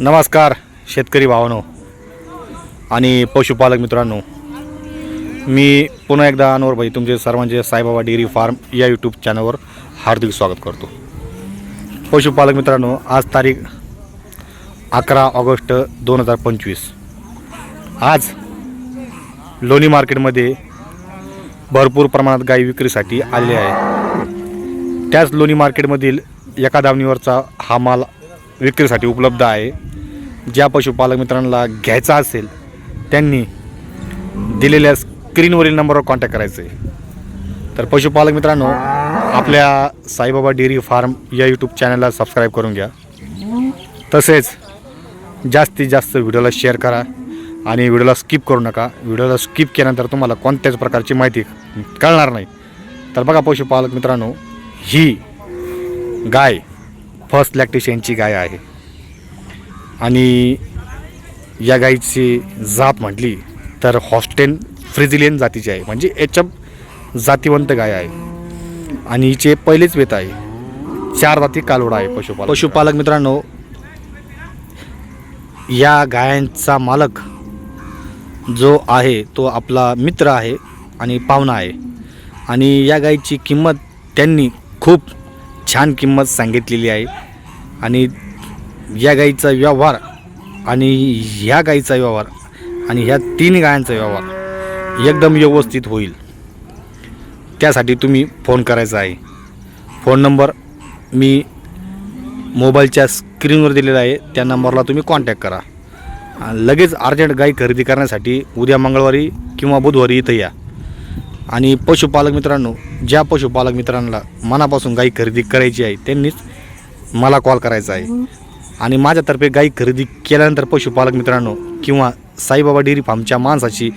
नमस्कार शेतकरी भावानो आणि पशुपालक मित्रांनो. मी पुन्हा एकदा अनवर भाई तुमचे सर्वांचे साईबाबा डेअरी फार्म या यूट्यूब चॅनलवर हार्दिक स्वागत करतो. पशुपालक मित्रांनो आज तारीख अकरा ऑगस्ट दोन हजार पंचवीस. आज लोणी मार्केटमध्ये भरपूर प्रमाणात गाई विक्रीसाठी आले आहे. त्याच लोणी मार्केटमधील एका दावणीवरचा हा माल विक्रीसाठी उपलब्ध आहे. ज्या पशुपालक मित्रांना घ्यायचा असेल त्यांनी दिलेल्या स्क्रीनवरील नंबरवर कॉन्टॅक्ट करायचं. आहे तर पशुपालक मित्रांनो आपल्या साईबाबा डेअरी फार्म या यूट्यूब चॅनलला सबस्क्राईब करून घ्या. तसेच जास्तीत जास्त व्हिडिओला शेअर करा आणि व्हिडिओला स्किप करू नका. व्हिडिओला स्किप केल्यानंतर तुम्हाला कोणत्याच प्रकारची माहिती कळणार नाही. तर बघा पशुपालक मित्रांनो ही गाय फर्स्ट लॅक्टेशनची गाय आहे. आणि या गाईची जात म्हटली तर हॉस्टेन फ्रिझिलियन जातीची आहे. म्हणजे एचप जातीवंत गाय आहे. आणि हिचे पहिलेच वेत आहे. चार जाती कालोडा आहे पशुपालक. पशुपालक मित्रांनो या गायांचा मालक जो आहे तो आपला मित्र आहे आणि पाहुणा आहे. आणि या गाईची किंमत त्यांनी खूप छान किंमत सांगितलेली आहे. आणि या गाईचा व्यवहार आणि ह्या गाईचा व्यवहार आणि ह्या तीन गायांचा व्यवहार एकदम व्यवस्थित होईल. त्यासाठी तुम्ही फोन करायचा आहे. फोन नंबर मी मोबाईलच्या स्क्रीनवर दिलेला आहे. त्या नंबरला तुम्ही कॉन्टॅक्ट करा. लगेच अर्जंट गाई खरेदी करण्यासाठी उद्या मंगळवारी किंवा बुधवारी इथं या. आणि पशुपालक मित्रांनो ज्या पशुपालक मित्रांना मनापासून गाई खरेदी करायची आहे त्यांनीच मला कॉल करायचा आहे. आणि माझ्यातर्फे गाई खरेदी केल्यानंतर पशुपालक मित्रांनो किंवा साईबाबा डेअरी फार्मच्या माणसाची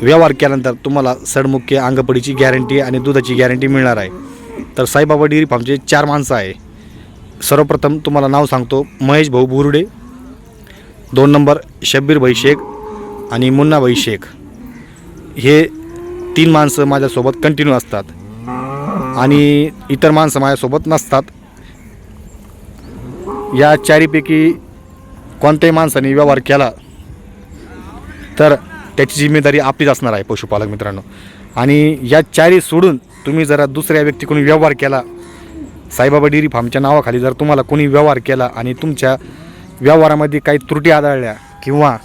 व्यवहार केल्यानंतर तुम्हाला सडमुख्य अंगपडीची गॅरंटी आणि दुधाची गॅरंटी मिळणार आहे. तर साईबाबा डेअरी फार्मचे चार माणसं आहे. सर्वप्रथम तुम्हाला नाव सांगतो महेश भाऊ बुरुडे दोन नंबर शब्बीर भाई शेख आणि मुन्ना भाई शेख. हे तीन माणसं माझ्यासोबत कंटिन्यू असतात. आणि इतर माणसं माझ्यासोबत नसतात. या चारीपैकी कोणत्याही माणसाने व्यवहार केला तर त्याची जिम्मेदारी आपलीच असणार आहे पशुपालक मित्रांनो. आणि या चारी सोडून तुम्ही जरा दुसऱ्या व्यक्तीकडून व्यवहार केला साईबाबा डेअरी फार्मच्या नावाखाली जर तुम्हाला कोणी व्यवहार केला आणि तुमच्या व्यवहारामध्ये काही त्रुटी आढळल्या किंवा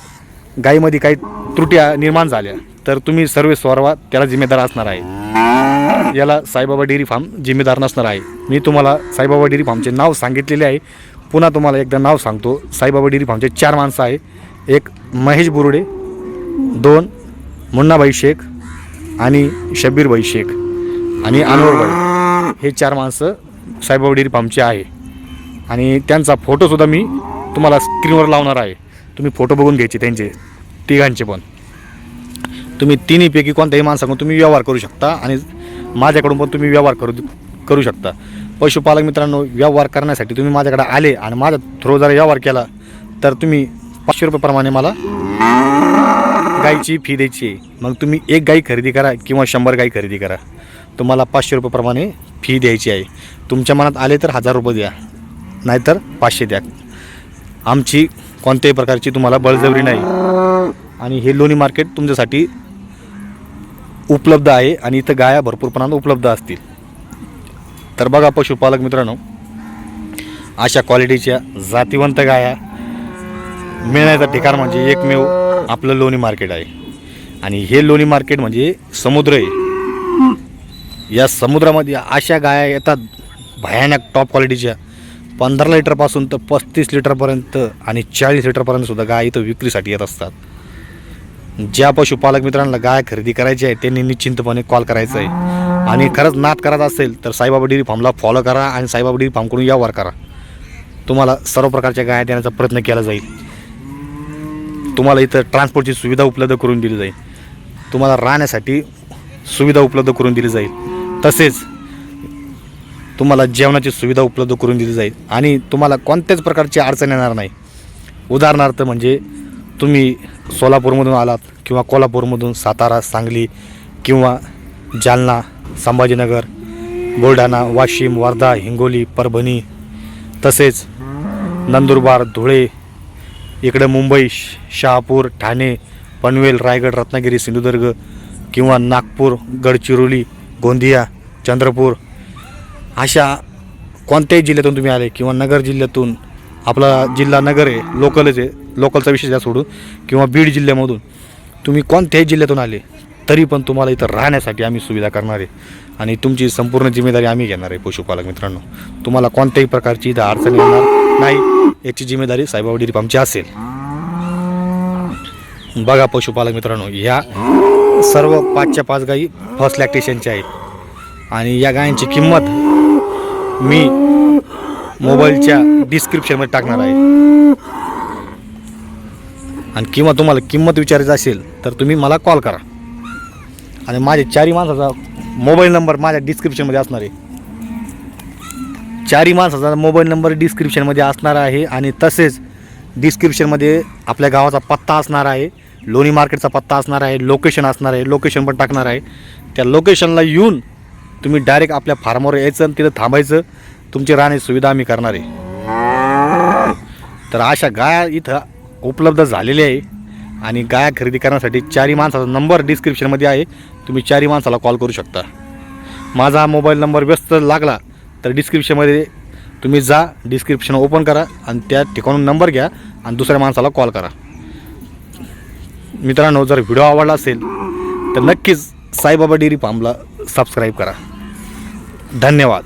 गाईमध्ये काही त्रुटी निर्माण झाल्या तर तुम्ही सर्व स्वारवा त्याला जिम्मेदार असणार आहे. याला साईबाबा डेअरी फार्म जिम्मेदार नसणार आहे. मी तुम्हाला साईबाबा डेअरी फार्मचे नाव सांगितलेले आहे. पुन्हा तुम्हाला एकदा नाव सांगतो. साईबाबा डेअरी फार्मचे चार माणसं आहे. एक महेश बुरुडे दोन मुन्नाबाई शेख आणि शब्बीरबाई शेख आणि अनवरबाई हे चार माणसं साईबाबा डेअरी फार्मचे आहे. आणि त्यांचा फोटोसुद्धा मी तुम्हाला स्क्रीनवर लावणार आहे. तुम्ही फोटो बघून घ्यायचे त्यांचे तिघांचे पण. तुम्ही तिन्हीपैकी कोणत्याही माणसाकडून तुम्ही व्यवहार करू शकता आणि माझ्याकडून पण तुम्ही व्यवहार करू करू शकता. पशुपालक मित्रांनो व्यवहार करण्यासाठी तुम्ही माझ्याकडे आले आणि माझ्या थ्रो जर व्यवहार केला तर तुम्ही पाचशे रुपयेप्रमाणे मला गाईची फी द्यायची आहे. मग तुम्ही एक गाई खरेदी करा किंवा शंभर गाई खरेदी करा. तुम्हाला पाचशे रुपयेप्रमाणे फी द्यायची आहे. तुमच्या मनात आले तर हजार रुपये द्या नाहीतर पाचशे द्या. आमची कोणत्याही प्रकारची तुम्हाला बळजबरी नाही. आणि हे लोणी मार्केट तुमच्यासाठी उपलब्ध आहे आणि इथं गाया भरपूर प्रमाणात उपलब्ध असतील. तर बघा पशुपालक मित्रांनो अशा क्वालिटीच्या जातीवंत गाया मिळण्याचं ठिकाण म्हणजे एकमेव आपलं लोणी मार्केट आहे. आणि हे लोणी मार्केट म्हणजे समुद्र आहे. या समुद्रामध्ये अशा गाया येतात भयानक टॉप क्वालिटीच्या पंधरा लिटरपासून तर पस्तीस लिटरपर्यंत आणि चाळीस लिटरपर्यंत सुद्धा गाय इथं विक्रीसाठी येत असतात. ज्या पशुपालक मित्रांना गाय खरेदी करायची आहे त्यांनी निश्चिंतपणे कॉल करायचा आहे आणि खरंच नाद करायचा असेल तर साईबाबा डेअरी फार्मला फॉलो करा आणि साईबाबा डेअरी फार्मकडून व्यवहार करा. तुम्हाला सर्व प्रकारच्या गाय देण्याचा प्रयत्न केला जाईल. तुम्हाला इथं ट्रान्सपोर्टची सुविधा उपलब्ध करून दिली जाईल. तुम्हाला राहण्यासाठी सुविधा उपलब्ध करून दिली जाईल. तसेच तुम्हाला जेवणाची सुविधा उपलब्ध करून दिली जाईल. आणि तुम्हाला कोणत्याच प्रकारची अडचण येणार नाही. उदाहरणार्थ म्हणजे तुम्ही सोलापूरमधून आलात किंवा कोल्हापूरमधून सातारा सांगली किंवा जालना संभाजीनगर बुलढाणा वाशिम वर्धा हिंगोली परभणी तसेच नंदुरबार धुळे इकडे मुंबई श- शहापूर ठाणे पनवेल रायगड रत्नागिरी सिंधुदुर्ग किंवा नागपूर गडचिरोली गोंदिया चंद्रपूर अशा कोणत्याही जिल्ह्यातून तुम्ही आले किंवा नगर जिल्ह्यातून आपला जिल्हा नगर आहे लोकलच आहे लोकलचा विषय द्या सोडून किंवा बीड जिल्ह्यामधून तुम्ही कोणत्याही जिल्ह्यातून आले तरी पण तुम्हाला इथं राहण्यासाठी आम्ही सुविधा करणार आहे. आणि तुमची संपूर्ण जिम्मेदारी आम्ही घेणार आहे पशुपालक मित्रांनो. तुम्हाला कोणत्याही प्रकारची इथं अडचण येणार नाही. याची जिम्मेदारी साईबाबा डेअरी फार्मची असेल. बघा पशुपालक मित्रांनो ह्या सर्व पाचच्या पाच गाई फर्स्ट लॅक्टेशनच्या आहेत. आणि या गायांची किंमत मी मोबाईलच्या डिस्क्रिप्शनमध्ये टाकणार आहे. आणि किंवा तुम्हाला किंमत विचारायची असेल तर तुम्ही मला कॉल करा. आणि माझ्या चारी माणसाचा मोबाईल नंबर माझ्या डिस्क्रिप्शनमध्ये असणार आहे. चारी माणसाचा मोबाईल नंबर डिस्क्रिप्शनमध्ये असणार आहे आणि तसेच डिस्क्रिप्शनमध्ये आपल्या गावाचा पत्ता असणार आहे लोणी मार्केटचा पत्ता असणार आहे लोकेशन असणार आहे लोकेशन पण टाकणार आहे. त्या लोकेशनला येऊन तुम्ही डायरेक्ट आपल्या फार्मवर यायचं आणि तिथं थांबायचं. तुमची राहण्याची सुविधा आम्ही करणार आहे. तर अशा गाया इथं उपलब्ध झालेली आहे. आणि गाया खरेदी करण्यासाठी चारी माणसाचा नंबर डिस्क्रिप्शनमध्ये आहे. तुम्ही चारी माणसाला कॉल करू शकता. माझा हा मोबाईल नंबर व्यस्त लागला तर डिस्क्रिप्शनमध्ये तुम्ही जा डिस्क्रिप्शन ओपन करा आणि त्या ठिकाणून नंबर घ्या आणि दुसऱ्या माणसाला कॉल करा. मित्रांनो जर व्हिडिओ आवडला असेल तर नक्कीच साईबाबा डेअरी फार्मला सबस्क्राईब करा. धन्यवाद.